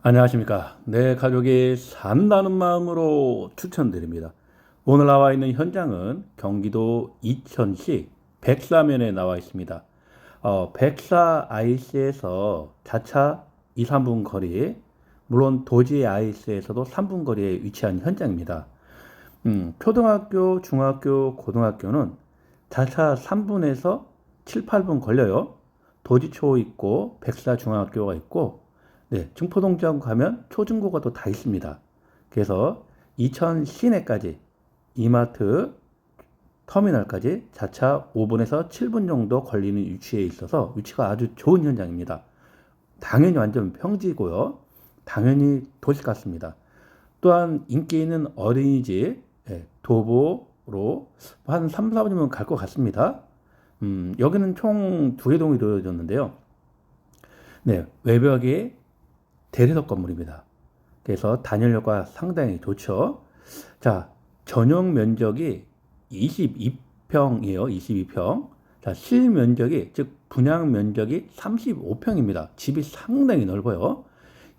안녕하십니까. 내 가족이 산다는 마음으로 추천드립니다. 오늘 나와 있는 현장은 경기도 이천시 백사면에 나와 있습니다. 어, 백사 아이스에서 자차 2, 3분 거리, 물론 도지 아이스에서도 3분 거리에 위치한 현장입니다. 음, 초등학교, 중학교, 고등학교는 자차 3분에서 7, 8분 걸려요. 도지초 있고 백사 중학교가 있고 네, 증포동점 가면 초중고가 또 다 있습니다. 그래서 이천 시내까지 이마트 터미널까지 자차 5분에서 7분 정도 걸리는 위치에 있어서 위치가 아주 좋은 현장입니다. 당연히 완전 평지고요. 당연히 도시 같습니다. 또한 인기 있는 어린이집 예, 도보로 한 3, 4분이면 갈 것 같습니다. 음, 여기는 총 두 개 동이 이루어졌는데요. 네, 외벽이 대리석 건물입니다. 그래서 단열력과 상당히 좋죠. 자, 전용 면적이 22평이에요. 22평. 자, 실 면적이, 즉, 분양 면적이 35평입니다. 집이 상당히 넓어요.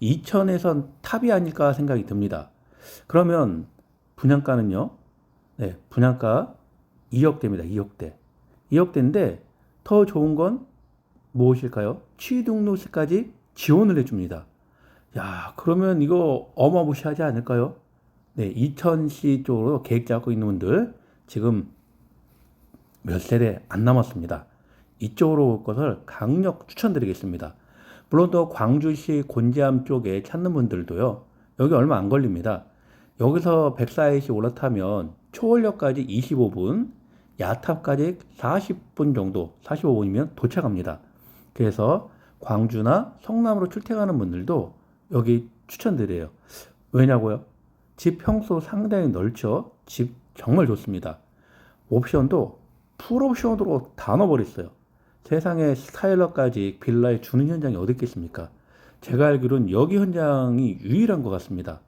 2천에선 탑이 아닐까 생각이 듭니다. 그러면 분양가는요? 네, 분양가 2억대입니다. 2억대. 2억대인데 더 좋은 건 무엇일까요? 취등록시까지 지원을 해줍니다. 야, 그러면 이거 어마무시하지 않을까요? 네, 이천시 쪽으로 계획 잡고 있는 분들 지금 몇 세대 안 남았습니다. 이쪽으로 올 것을 강력 추천드리겠습니다. 물론 또 광주시 곤지암 쪽에 찾는 분들도요. 여기 얼마 안 걸립니다. 여기서 백사이시 올라타면 초월역까지 25분, 야탑까지 40분 정도, 45분이면 도착합니다. 그래서 광주나 성남으로 출퇴근하는 분들도 여기 추천드려요. 왜냐고요? 집 평수 상당히 넓죠? 집 정말 좋습니다. 옵션도 풀옵션으로 다 넣어버렸어요. 세상에 스타일러까지 빌라에 주는 현장이 어디 있겠습니까? 제가 알기로는 여기 현장이 유일한 것 같습니다.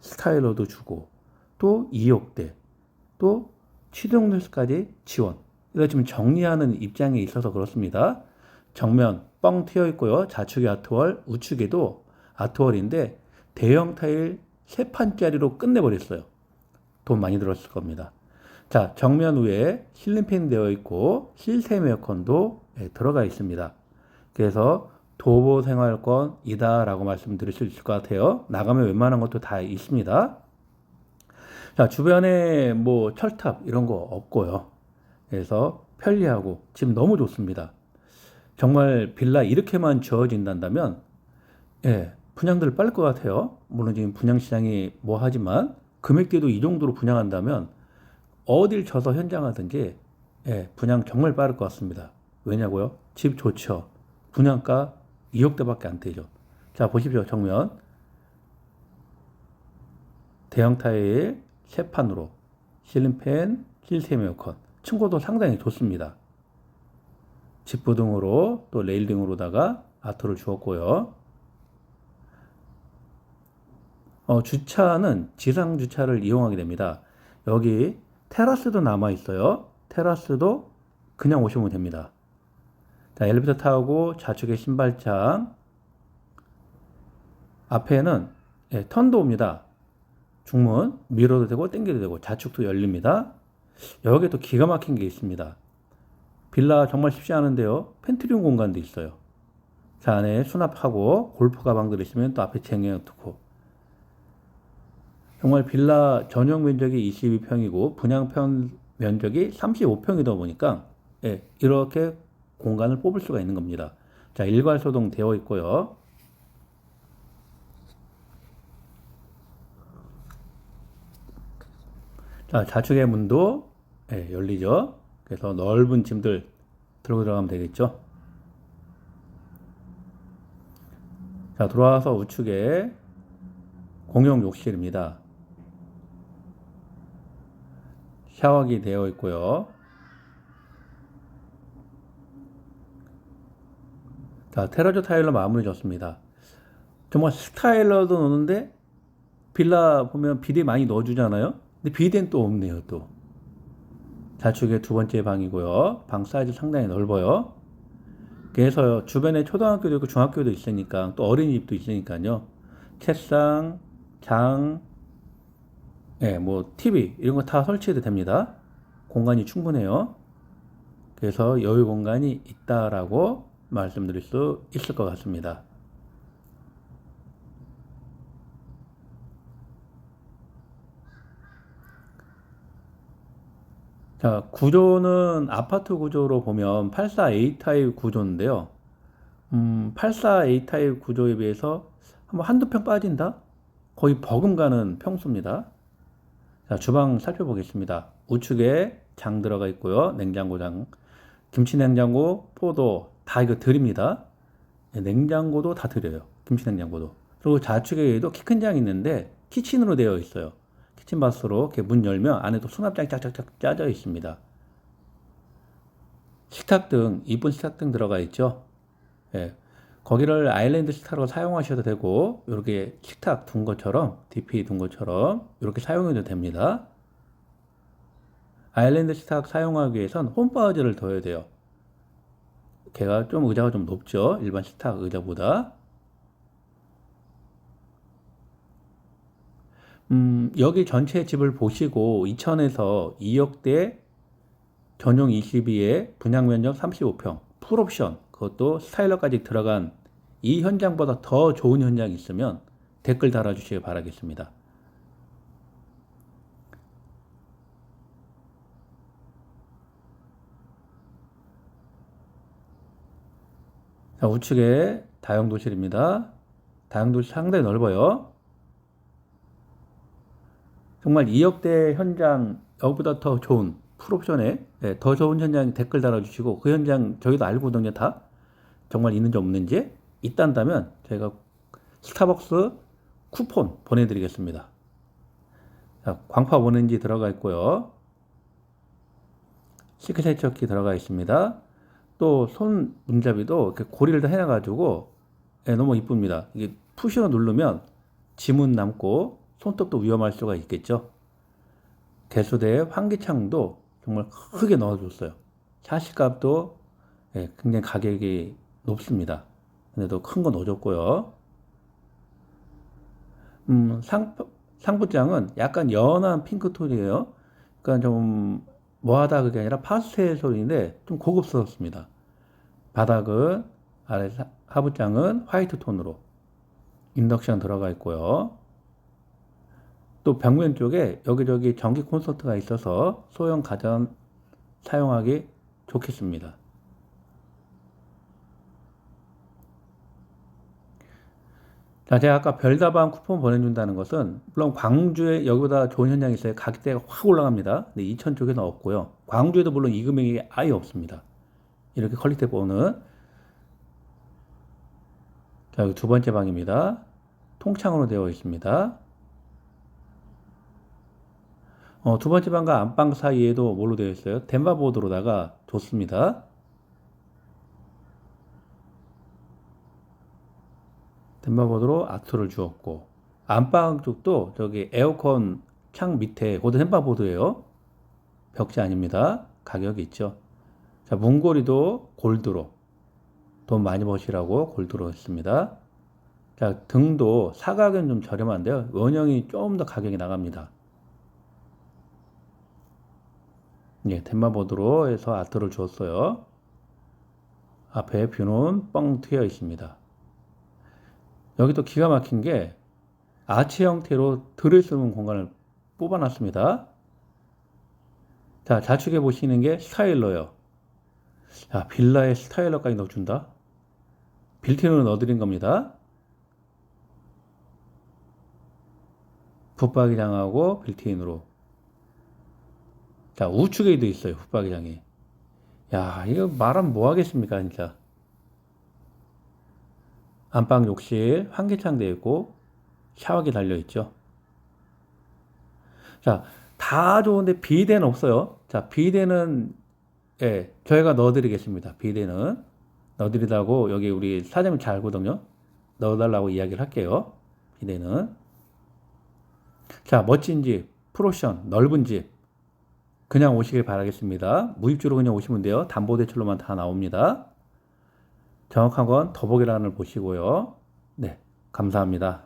스타일러도 주고, 또 2억대, 또 취등록까지 지원. 이거 지금 정리하는 입장에 있어서 그렇습니다. 정면 뻥 트여 있고요. 좌측에 아트월, 우측에도 아트월인데 대형 타일 세 판짜리로 끝내버렸어요. 돈 많이 들었을 겁니다. 자, 정면 위에 실린팬 되어 있고 실샘 에어컨도 예, 들어가 있습니다. 그래서 도보 생활권이다라고 말씀드릴 수 있을 것 같아요. 나가면 웬만한 것도 다 있습니다. 자, 주변에 뭐 철탑 이런 거 없고요. 그래서 편리하고 지금 너무 좋습니다. 정말 빌라 이렇게만 지어진다면 예, 분양들 빠를 것 같아요. 물론 지금 분양 시장이 뭐 하지만 금액대도 이 정도로 분양한다면 어딜 쳐서 현장하든지 예, 분양 정말 빠를 것 같습니다. 왜냐고요? 집 좋죠. 분양가 2억대밖에 안 되죠. 자 보십시오 정면 대형 타일 세 판으로 실린팬, 실샘 에어컨 층고도 상당히 좋습니다. 집부 등으로 또 레일링으로다가 아트를 주었고요. 어, 주차는 지상 주차를 이용하게 됩니다. 여기 테라스도 남아 있어요. 테라스도 그냥 오시면 됩니다. 자, 엘리베이터 타고 좌측에 신발장, 앞에는 예, 턴도 옵니다. 중문 밀어도 되고 당겨도 되고 좌측도 열립니다. 여기 또 기가 막힌 게 있습니다. 빌라 정말 쉽지 않은데요. 펜트리움 공간도 있어요. 자 안에 수납하고 골프 가방 들으시면 또 앞에 쟁여놓고 정말 빌라 전용 면적이 22평이고 분양편 면적이 35평이다 보니까 예, 이렇게 공간을 뽑을 수가 있는 겁니다. 자 일괄 소동 되어 있고요. 자 좌측의 문도 예, 열리죠. 그래서 넓은 짐들 들고 들어가면 되겠죠. 자 들어와서 우측에 공용 욕실입니다. 샤워기 되어 있고요. 자, 테라조 타일러 마무리 졌습니다. 정말 스타일러도 넣는데 빌라 보면 비데 많이 넣어주잖아요. 근데 비데는 또 없네요, 또. 좌측에 두 번째 방이고요. 방 사이즈 상당히 넓어요. 그래서 주변에 초등학교도 있고 중학교도 있으니까 또 어린이집도 있으니까요. 책상, 장, 예, 뭐 TV 이런 거 다 설치해도 됩니다. 공간이 충분해요. 그래서 여유 공간이 있다라고 말씀드릴 수 있을 것 같습니다. 자, 구조는 아파트 구조로 보면 84A 타입 구조인데요. 음, 84A 타입 구조에 비해서 한두 평 빠진다? 거의 버금가는 평수입니다. 자, 주방 살펴보겠습니다. 우측에 장 들어가 있고요. 냉장고장, 김치 냉장고, 포도 다 이거 드립니다. 네, 냉장고도 다 드려요. 김치 냉장고도. 그리고 좌측에도 키 큰 장이 있는데 키친으로 되어 있어요. 키친바스로 이렇게 문 열면 안에도 수납장이 짝짝짝 짜져 있습니다. 식탁등, 이쁜 식탁등 들어가 있죠. 예. 거기를 아일랜드 식탁으로 사용하셔도 되고, 이렇게 식탁 둔 것처럼, DP 둔 것처럼, 이렇게 사용해도 됩니다. 아일랜드 식탁 사용하기 위해선 홈바우저를 둬야 돼요. 걔가 좀 의자가 좀 높죠. 일반 식탁 의자보다. 음, 여기 전체 집을 보시고 2천에서 2억대 전용 22에 분양 면적 35평, 풀옵션, 그것도 스타일러까지 들어간 이 현장보다 더 좋은 현장이 있으면 댓글 달아주시길 바라겠습니다. 자, 우측에 다용도실입니다. 다용도실 상당히 넓어요. 정말 2억대 현장 여기보다 더 좋은 풀옵션에 예, 더 좋은 현장 댓글 달아주시고 그 현장 저희도 알거든요 다 정말 있는지 없는지 있단다면 저희가 스타벅스 쿠폰 보내드리겠습니다. 자, 광파 원엔지 들어가 있고요. 시크 세척기 들어가 있습니다. 또 손 문잡이도 이렇게 고리를 다 해놔가지고 예, 너무 이쁩니다. 이게 푸시로 누르면 지문 남고 손톱도 위험할 수가 있겠죠. 개수대 환기창도 정말 크게 넣어줬어요. 샤시값도 예, 굉장히 가격이 높습니다. 근데도 큰거 넣어줬고요. 음, 상, 상부장은 약간 연한 핑크톤이에요. 그러니까 좀 뭐하다 그게 아니라 파스텔 소리인데 좀 고급스럽습니다. 바닥은 아래 하부장은 화이트 톤으로 인덕션 들어가 있고요. 또 벽면 쪽에 여기저기 전기 콘서트가 있어서 소형 가전 사용하기 좋겠습니다. 자, 제가 아까 별다방 쿠폰 보내준다는 것은 물론 광주에 여기보다 좋은 현장이 있어요. 가격대가 확 올라갑니다. 근데 이천 쪽에는 없고요. 광주에도 물론 이 금액이 아예 없습니다. 이렇게 퀄리티 보는 자, 여기 두 번째 방입니다. 통창으로 되어 있습니다. 어, 두 번째 방과 안방 사이에도 뭘로 되어 있어요? 덴바보드로다가 좋습니다. 덴바보드로 아트를 주었고 안방 쪽도 저기 에어컨 창 밑에 그것도 덴바보드예요. 벽지 아닙니다. 가격이 있죠. 자 문고리도 골드로 돈 많이 버시라고 골드로 했습니다. 자 등도 사각은 좀 저렴한데요. 원형이 좀 더 가격이 나갑니다. 예, 덴마보드로 해서 아트를 주었어요. 앞에 뷰는 뻥 트여 있습니다. 여기도 기가 막힌 게 아치 형태로 들을 수 있는 공간을 뽑아놨습니다. 자, 좌측에 보시는 게 스타일러요. 자, 빌라에 스타일러까지 넣어준다. 빌트인으로 넣어드린 겁니다. 붙박이장하고 빌트인으로. 자, 우측에도 있어요, 붙박이장이. 야, 이거 말하면 뭐 하겠습니까, 진짜. 안방 욕실 환기창 되어 있고 샤워기 달려 있죠. 자, 다 좋은데 비대는 없어요. 자, 비대는 예, 저희가 넣어드리겠습니다. 비대는 넣어드리다고 여기 우리 사장님 잘 알거든요. 넣어달라고 이야기를 할게요. 비대는 자, 멋진 집, 프로션, 넓은 집 그냥 오시길 바라겠습니다. 무입주로 그냥 오시면 돼요. 담보대출로만 다 나옵니다. 정확한 건 더보기란을 보시고요. 네, 감사합니다.